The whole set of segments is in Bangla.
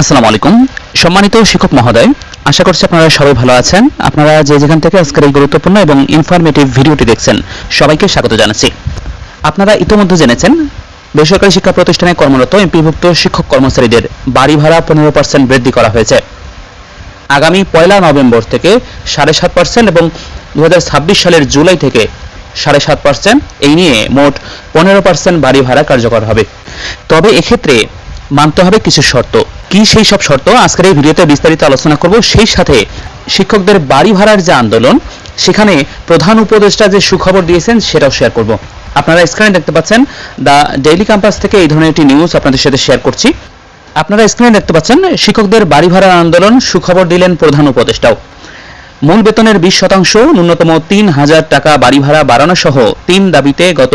আসসালামু আলাইকুম। সম্মানিত শিক্ষক মহোদয়, আশা করছি আপনারা সবাই ভালো আছেন। আপনারা যে যেখান থেকে আজকের এই গুরুত্বপূর্ণ এবং ইনফরমেটিভ ভিডিওটি দেখছেন, সবাইকে স্বাগত জানাচ্ছি। আপনারা ইতিমধ্যে জেনেছেন, বেসরকারি শিক্ষা প্রতিষ্ঠানে কর্মরত এমপিভুক্ত শিক্ষক কর্মচারীদের বাড়ি ভাড়া পনেরো পার্সেন্ট বৃদ্ধি করা হয়েছে। আগামী পয়লা নভেম্বর থেকে সাড়ে সাত পার্সেন্ট এবং দু হাজার ছাব্বিশ সালের জুলাই থেকে সাড়ে সাত পার্সেন্ট এই নিয়ে মোট পনেরো পার্সেন্ট বাড়ি ভাড়া কার্যকর হবে। তবে এক্ষেত্রে মানতে হবে কিছু শর্ত। কি সেই সব শর্ত? আজকের এই ভিডিওতে বিস্তারিত আলোচনা করব। সেই সাথে শিক্ষকদের বাড়ি ভাড়ার যে আন্দোলন, সেখানে প্রধান উপদেষ্টা যে সুখবর দিয়েছেন, সেটাও শেয়ার করব। আপনারা স্ক্রিনে দেখতে পাচ্ছেন দ্য ডেইলি ক্যাম্পাস থেকে এই ধরনের একটি নিউজ আপনাদের সাথে শেয়ার করছি। আপনারা স্ক্রিনে দেখতে পাচ্ছেন, শিক্ষকদের বাড়ি ভাড়ার আন্দোলন, সুখবর দিলেন প্রধান উপদেষ্টাও। মূল বেতনের বিশ শতাংশ, ন্যূনতম তিন হাজার টাকা বাড়ি ভাড়া বাড়ানো সহ তিন দাবিতে গত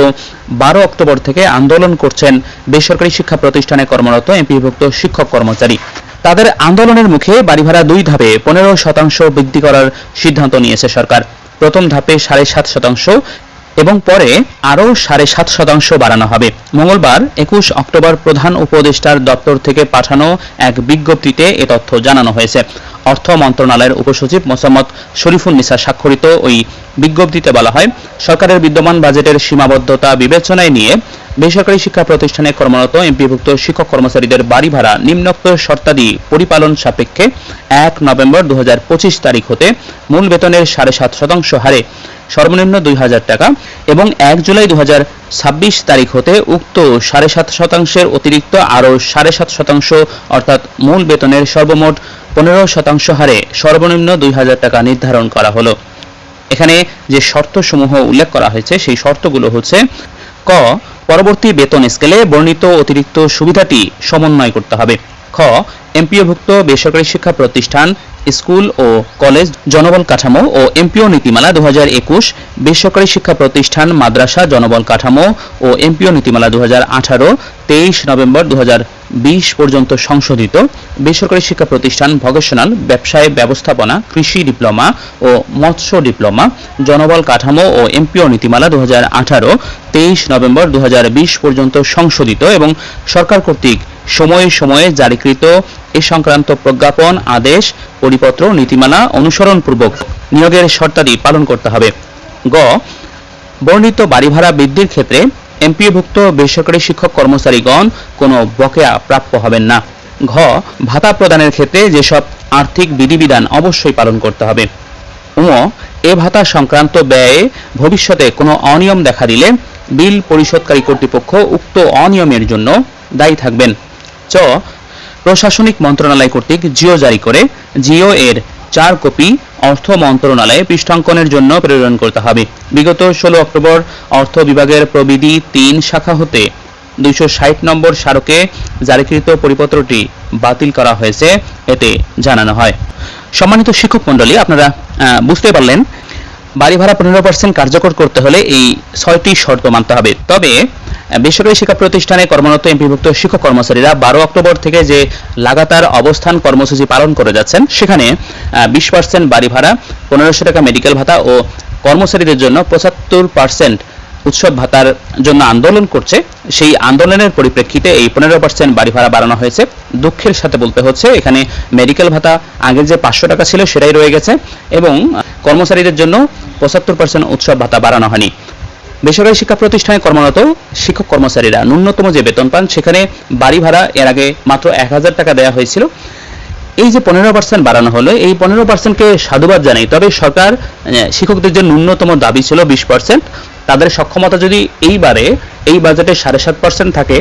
বারো অক্টোবর থেকে আন্দোলন করছেন বেসরকারি শিক্ষা প্রতিষ্ঠানে কর্মরত এমপিভুক্ত শিক্ষক কর্মচারী। তাদের আন্দোলনের মুখে বাড়ি ভাড়া দুই ধাপে পনেরো শতাংশ বৃদ্ধি করার সিদ্ধান্ত নিয়েছে সরকার। প্রথম ধাপে সাড়ে সাত শতাংশ এবং পরে আরও সাড়ে সাত শতাংশ বাড়ানো হবে। মঙ্গলবার একুশ অক্টোবর প্রধান উপদেষ্টার দপ্তর থেকে পাঠানো এক বিজ্ঞপ্তিতে এ তথ্য জানানো হয়েছে। অর্থ মন্ত্রণালয়ের উপসচিব মোসাম্মদ শরীফুন নিসা স্বাক্ষরিত ওই বিজ্ঞপ্তিতে বলা হয়, সরকারের বিদ্যমান বাজেটের সীমাবদ্ধতা বিবেচনায় নিয়ে বেসরকারি শিক্ষা প্রতিষ্ঠানে কর্মরত এমপিভুক্ত শিক্ষক কর্মচারীদের বাড়ি ভাড়া নিম্নোক্ত শর্তাদি পরিপালন সাপেক্ষে এক নভেম্বর দু হাজার পঁচিশ তারিখ হতে মূল বেতনের সাড়ে সাত শতাংশ হারে সর্বনিম্ন দুই হাজার টাকা এবং এক জুলাই দু তারিখ হতে উক্ত সাড়ে সাত শতাংশের অতিরিক্ত আরও সাড়ে সাত শতাংশ অর্থাৎ মূল বেতনের সর্বমোট পনেরো শতাংশ হারে সর্বনিম্ন দুই হাজার টাকা নির্ধারণ করা হলো। এখানে যে শর্তসমূহ উল্লেখ করা হয়েছে, সেই শর্তগুলো হচ্ছে, ক, পরবর্তী বেতন স্কেলে বর্ণিত অতিরিক্ত সুবিধাটি সমন্বয় করতে হবে। খ, এমপিওভুক্ত বেসরকারি শিক্ষা প্রতিষ্ঠান, স্কুল ও কলেজ জনবল কাঠামো ও এমপিও নীতিমালা দু হাজার একুশ, বেসরকারি শিক্ষা প্রতিষ্ঠান, মাদ্রাসা জনবল কাঠামো ও এমপিও নীতিমালা দু হাজার তেইশ নভেম্বর দু হাজার বিশ পর্যন্ত সংশোধিত, বেসরকারি শিক্ষা প্রতিষ্ঠান ভকেশনাল ব্যবসায় ব্যবস্থাপনা, কৃষি ডিপ্লোমা ও মৎস্য ডিপ্লোমা, জনবল কাঠামো ও এমপিও নীতিমালা দু হাজার তেইশ নভেম্বর দু হাজার বিশ পর্যন্ত সংশোধিত এবং সরকার কর্তৃক সময়ে সময়ে জারিকৃত এ সংক্রান্ত প্রজ্ঞাপন, আদেশ, পরিপত্র, নীতিমালা অনুসরণপূর্বক নিয়োগের শর্তাদি পালন করতে হবে। গ, বর্ণিত বাড়ি ভাড়া বৃদ্ধির ক্ষেত্রে এমপিওভুক্ত বেসরকারি শিক্ষক কর্মচারীগণ কোনো বকেয়া প্রাপ্য হবেন না। ঘ, ভাতা প্রদানের ক্ষেত্রে যেসব আর্থিক বিধিবিধান অবশ্যই পালন করতে হবে। উম এ ভাতা সংক্রান্ত ব্যয়ে ভবিষ্যতে কোনো অনিয়ম দেখা দিলে বিল পরিশোধকারী কর্তৃপক্ষ উক্ত অনিয়মের জন্য দায়ী থাকবেন। চ, প্রশাসনিক মন্ত্রণালয় কর্তৃক জিও জারি করে জিও এর চার কপি অর্থ মন্ত্রণালয়ে পৃষ্ঠাঙ্কনের জন্য প্রেরণ করতে হবে। বিগত ষোলো অক্টোবর অর্থ বিভাগের প্রবিধি তিন শাখা হতে দুইশো ষাট নম্বর স্মারকে জারিকৃত পরিপত্রটি বাতিল করা হয়েছে, এতে জানানো হয়। সম্মানিত শিক্ষক মণ্ডলী, আপনারা বুঝতে পারলেন বাড়ি ভাড়া পনেরো পার্সেন্ট কার্যকর করতে হলে এই ছয়টি শর্ত মানতে হবে। তবে বেসরকারি শিক্ষা প্রতিষ্ঠানে কর্মরত এমপিভুক্ত শিক্ষক কর্মচারীরা বারো অক্টোবর থেকে যে লাগাতার অবস্থান কর্মসূচি পালন করে যাচ্ছেন, সেখানে বিশ পার্সেন্ট বাড়ি ভাড়া পনেরোশো টাকা মেডিকেল ভাতা ও কর্মচারীদের জন্য পঁচাত্তর পার্সেন্ট উৎসব ভাতার জন্য আন্দোলন করছে। সেই আন্দোলনের পরিপ্রেক্ষিতে এই পনেরো পার্সেন্ট বাড়ি ভাড়া বাড়ানো হয়েছে। দুঃখের সাথে বলতে হচ্ছে, এখানে মেডিকেল ভাতা আগে যে পাঁচশো টাকা ছিল সেটাই রয়ে গেছে এবং কর্মচারীদের জন্য পঁচাত্তর পার্সেন্ট উৎসব ভাতা বাড়ানো হয়নি। বেসরকারি শিক্ষা প্রতিষ্ঠানে কর্মরত শিক্ষক কর্মচারীরা ন্যূনতম যে বেতন পান, সেখানে বাড়ি ভাড়া এর আগে মাত্র এক হাজার টাকা দেওয়া হয়েছিল। এই যে পনেরো পার্সেন্ট বাড়ানো হলো, এই পনেরো পার্সেন্টকে সাধুবাদ জানাই। তবে সরকার শিক্ষকদের যে ন্যূনতম দাবি ছিল বিশ পার্সেন্ট তাদের সক্ষমতা যদি এইবারে এই বাজেটে সাড়ে সাত পার্সেন্ট থাকে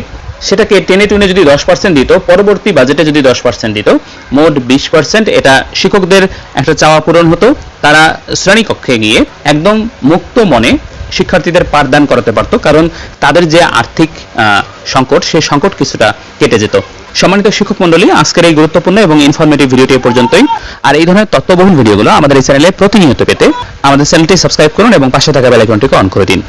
সেটাকে টেনে টুনে যদি দশ পার্সেন্ট দিত, পরবর্তী বাজেটে যদি দশ পার্সেন্ট দিত, মোট বিশ পার্সেন্ট এটা শিক্ষকদের একটা চাওয়া পূরণ হতো। তারা শ্রেণীকক্ষে গিয়ে একদম মুক্ত মনে শিক্ষার্থীদের পাঠদান করাতে পারতো, কারণ তাদের যে আর্থিক সংকট, সেই সংকট কিছুটা কেটে যেত। সম্মানিত শিক্ষক মন্ডলী আজকের এই গুরুত্বপূর্ণ এবং ইনফরমেটিভ ভিডিওটি পর্যন্তই। আর এই ধরনের তথ্যবহুল ভিডিওগুলো আমাদের এই চ্যানেলে প্রতিনিয়ত পেতে আমাদের চ্যানেলটি সাবস্ক্রাইব করুন এবং পাশে থাকা বেল আইকনটিকে অন করে দিন।